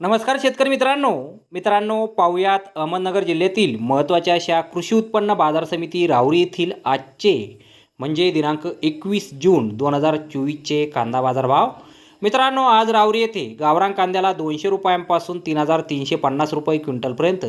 नमस्कार शेतकरी मित्रांनो. मित्रांनो पाहुयात अहमदनगर जिल्ह्यातील महत्त्वाच्या अशा कृषी उत्पन्न बाजार समिती राहुरी येथील आजचे म्हणजे दिनांक एकवीस जून दोन हजार चोवीसचे कांदा बाजारभाव. मित्रांनो आज राहुरी येथे गावरान कांद्याला दोनशे रुपयांपासून तीन हजार तीनशे पन्नास रुपये क्विंटलपर्यंत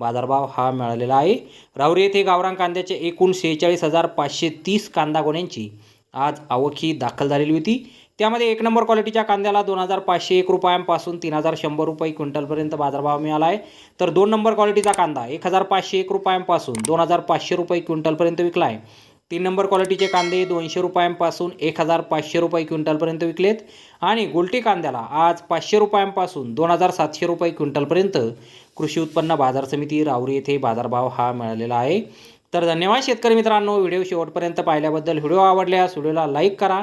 बाजारभाव हा मिळालेला आहे. राहुरी येथे गावरान कांद्याचे एकूण सेहेचाळीस हजार पाचशे तीस कांदा गोण्यांची आज आवक ही दाखल झालेली होती. त्यामध्ये एक नंबर क्वालिटीच्या कांद्याला दोन हजार पाचशे एक रुपयांपासून तीन हजार शंभर रुपये क्विंटलपर्यंत बाजारभाव मिळाला आहे. तर दोन नंबर क्वालिटीचा कांदा एक हजार पाचशे एक रुपयांपासून दोन हजार पाचशे रुपये क्विंटलपर्यंत विकला आहे. तीन नंबर क्वालिटीचे कांदे दोनशे रुपयांपासून एक हजार पाचशे रुपये क्विंटलपर्यंत विकलेत. आणि गुलटी कांद्याला आज पाचशे रुपयांपासून दोन हजार सातशे रुपये क्विंटलपर्यंत कृषी उत्पन्न बाजार समिती राऊरी येथे बाजारभाव हा मिळालेला आहे. तर धन्यवाद शेतकरी मित्रांनो व्हिडिओ शेवटपर्यंत पाहिल्याबद्दल. व्हिडिओ आवडल्यास व्हिडिओला लाईक करा.